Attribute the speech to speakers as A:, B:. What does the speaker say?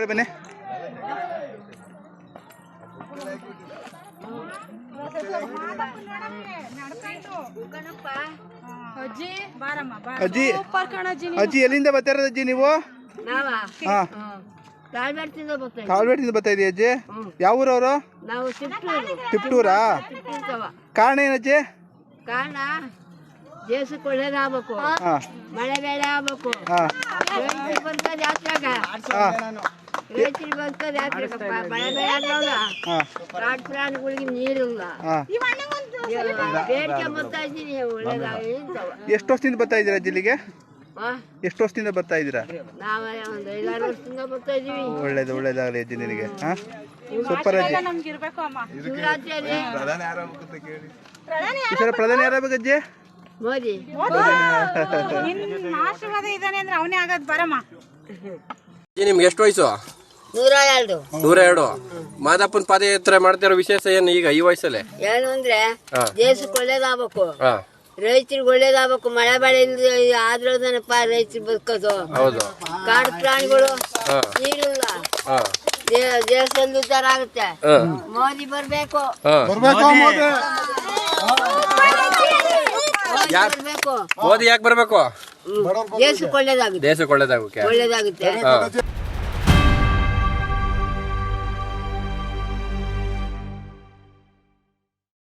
A: ಕಡೆ ಬನ್ನಿ.
B: ಅಜ್ಜಿ ಬಾರಮ್ಮ ಬಾರ
A: ಅಜ್ಜಿ ಎಲ್ಲಿಂದ ಬರ್ತಾ ಇರೋದು ಅಜ್ಜಿ ನೀವು? ಹಾ. ಕಾಲ್ಬೇಟಿಂದ ಬರ್ತಾ ಇದೀಯ ಅಜ್ಜಿ? ಯಾವ ಊರವರು? ತಿಪ್ಟೂರಾ ಕಾರಣ ಏನಜ್ಜಿ
C: ಕಾರಣ ದೇಶಕ್ಕೆ ಒಳ್ಳೇದಾಗಬೇಕು ಮಳೆ ಬೇಳೆ ಆಗ್ಬೇಕು. ಮಳೆ ಆಗಲ್ಲ ಪ್ರಾಣಿಗಳಿಗೆ ನೀರಿಲ್ಲ ಬೇಡಿಕೆ ಬರ್ತಾ ಇದ್ದೀನಿ ಒಳ್ಳೇದಾಗಿ
A: ಎಷ್ಟು ವರ್ಷದಿಂದ ಬರ್ತಾ ಇದ್ದೀರಾ ಜಿಲ್ಲೆಗೆ? ಎಷ್ಟು ವರ್ಷದಿಂದ ಬರ್ತಾ ಇದ್ದೀರಾ?
C: ಇದೀವಿ
A: ಒಳ್ಳೇದು ಒಳ್ಳೇದಾಗಲಿ ಅಜ್ಜಿ ನಿನಗೆ ಹಾ ಸೂಪರ್ ಅಜ್ಜಿ
B: ನಮ್ಗೆ ಇರ್ಬೇಕು ಅಮ್ಮ.
C: ಶಿವರಾತ್ರಿಯಲ್ಲಿ
A: ಈ ಸಲ ಪ್ರಧಾನಿ ಯಾರಾಗಬೇಕು ಅಜ್ಜಿ?
C: ಮೋದಿ.
B: ಆಶೀರ್ವಾದ ಇದ್ದಾನೆ ಅಂದ್ರೆ ಅವನೇ ಆಗದ್ ಬರಮ್ಮ.
D: ನಿಮ್ಗೆ ಎಷ್ಟು ವಯಸ್ಸು?
C: ನೂರ ಎರಡು
D: ನೂರ ಎರಡು ಮಾದಪ್ಪನ ಪಾದಯಾತ್ರೆ ಮಾಡ್ತಿರೋ ವಿಶೇಷ ಏನು ಈಗ ಈ ವಯಸ್ಸಲ್ಲಿ?
C: ಏನು ಅಂದ್ರೆ ದೇಶಕ್ಕೆ ಒಳ್ಳೇದಾಗಬೇಕು.
D: ಹಾ.
C: ರೈತರಿಗೆ ಒಳ್ಳೇದಾಗಬೇಕು. ಮಳೆ ಬೆಳೆ ಇಲ್ಲದೆ ಆದ್ರದನಪ್ಪ ರೈತರು ಬದುಕೋದು.
D: ಹೌದು.
C: ಕಾಡು ಪ್ರಾಣಿಗಳು
D: ಹಾ.
C: ನೀರಿಲ್ಲ.
D: ಹಾ.
C: ದೇ- ದೇಶದಲ್ಲಿ ಉದ್ಧಾರ ಆಗುತ್ತೆ.
D: ಹಾ.
C: ಮೋದಿ ಬರ್ಬೇಕು.
D: ಹಾ.
C: ಮೋದಿ.
D: ಯಾರ್-
C: ಬರ್ಬೇಕು.
D: ಮೋದಿ ಯಾಕೆ ಬರ್ಬೇಕು?
C: ದೇಶಕ್ಕೆ ಒಳ್ಳೇದಾಗುತ್ತೆ.
D: ದೇಶಕ್ಕೆ
C: ಒಳ್ಳೇದಾಗುತ್ತೆ.